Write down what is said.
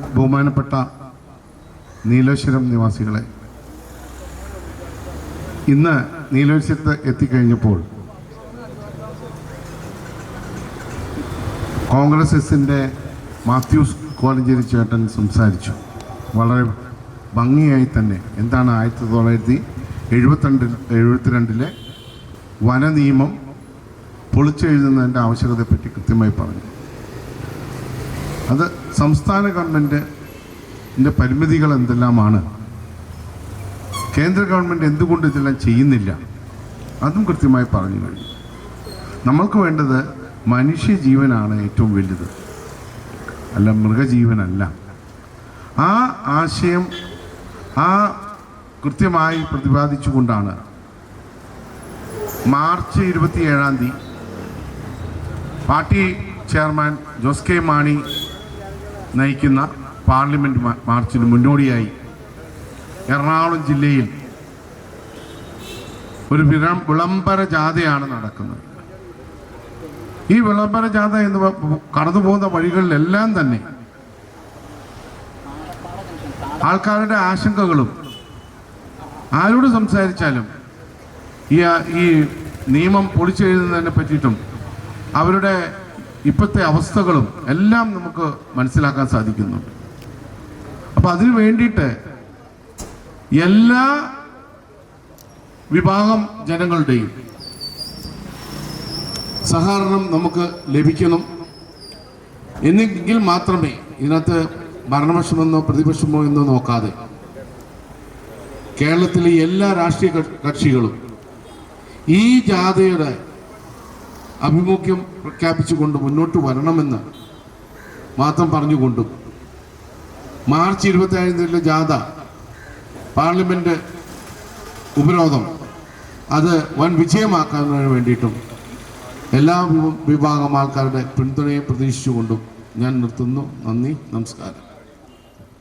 ബഹുമാനപ്പെട്ട നീലേശ്വരം നിവാസികളെ ഇന്ന് നീലേശ്വരത്ത് എത്തിക്കഴിഞ്ഞപ്പോൾ കോൺഗ്രസ് എസിന്റെ മാത്യൂസ് കോലഞ്ചേരി ചേട്ടൻ സംസാരിച്ചു. വളരെ ഭംഗിയായി തന്നെ. എന്താണ് ആയിരത്തി തൊള്ളായിരത്തി എഴുപത്തിരണ്ടിൽ എഴുപത്തിരണ്ടിലെ വനനിയമം പൊളിച്ചെഴുതുന്നതിന്റെ ആവശ്യകതയെപ്പറ്റി കൃത്യമായി പറഞ്ഞു. അത് സംസ്ഥാന ഗവൺമെന്റിന്റെ പരിമിതികൾ എന്തെല്ലാമാണ്? കേന്ദ്ര ഗവൺമെന്റ് എന്തുകൊണ്ട് ഇതെല്ലാം ചെയ്യുന്നില്ല? അതും കൃത്യമായി പറഞ്ഞു കഴിഞ്ഞു. നമ്മൾക്ക് വേണ്ടത് മനുഷ്യജീവനാണ് ഏറ്റവും വലുത്. അല്ല മൃഗജീവനല്ല. ആ ആശയം ആ കൃത്യമായി പ്രതിപാദിച്ചുകൊണ്ടാണ് മാർച്ച് ഇരുപത്തിയേഴാം തീയതി party chairman Jose K Mani നയിക്കുന്ന പാർലമെന്റ് മാർച്ചിന് മുന്നോടിയായി എറണാകുളം ജില്ലയിൽ ഒരു വിളം വിളംബര ജാഥയാണ് നടക്കുന്നത്. ഈ വിളംബര ജാഥ എന്ന് കടന്നു പോകുന്ന വഴികളിലെല്ലാം തന്നെ ആൾക്കാരുടെ ആശങ്കകളും ആരോട് സംസാരിച്ചാലും ഈ ഈ നിയമം പൊളിച്ചെഴുതുന്നതിനെ പറ്റിയിട്ടും അവരുടെ ഇപ്പോഴത്തെ അവസ്ഥകളും എല്ലാം നമുക്ക് മനസ്സിലാക്കാൻ സാധിക്കുന്നുണ്ട് അപ്പം അതിനു വേണ്ടിയിട്ട് എല്ലാ വിഭാഗം ജനങ്ങളുടെയും സഹകരണം നമുക്ക് ലഭിക്കണം. എന്നെങ്കിൽ മാത്രമേ ഇതിനകത്ത് ഭരണപക്ഷമെന്നോ പ്രതിപക്ഷമോ എന്നോ നോക്കാതെ കേരളത്തിലെ എല്ലാ രാഷ്ട്രീയ കക്ഷ- കക്ഷികളും ഈ ജാഥയുടെ അഭിമുഖ്യം പ്രഖ്യാപിച്ചുകൊണ്ട് മുന്നോട്ട് വരണമെന്ന് മാത്രം പറഞ്ഞുകൊണ്ടും മാർച്ച് ഇരുപത്തിയേഴിലെ ജാഥ പാർലമെന്റ് ഉപരോധം അത് വൻ വിജയമാക്കുന്നതിന് വേണ്ടിയിട്ടും എല്ലാ വിഭാഗം ആൾക്കാരുടെ പിന്തുണയെ പ്രതീക്ഷിച്ചുകൊണ്ടും ഞാൻ നിർത്തുന്നു. നന്ദി നമസ്കാരം.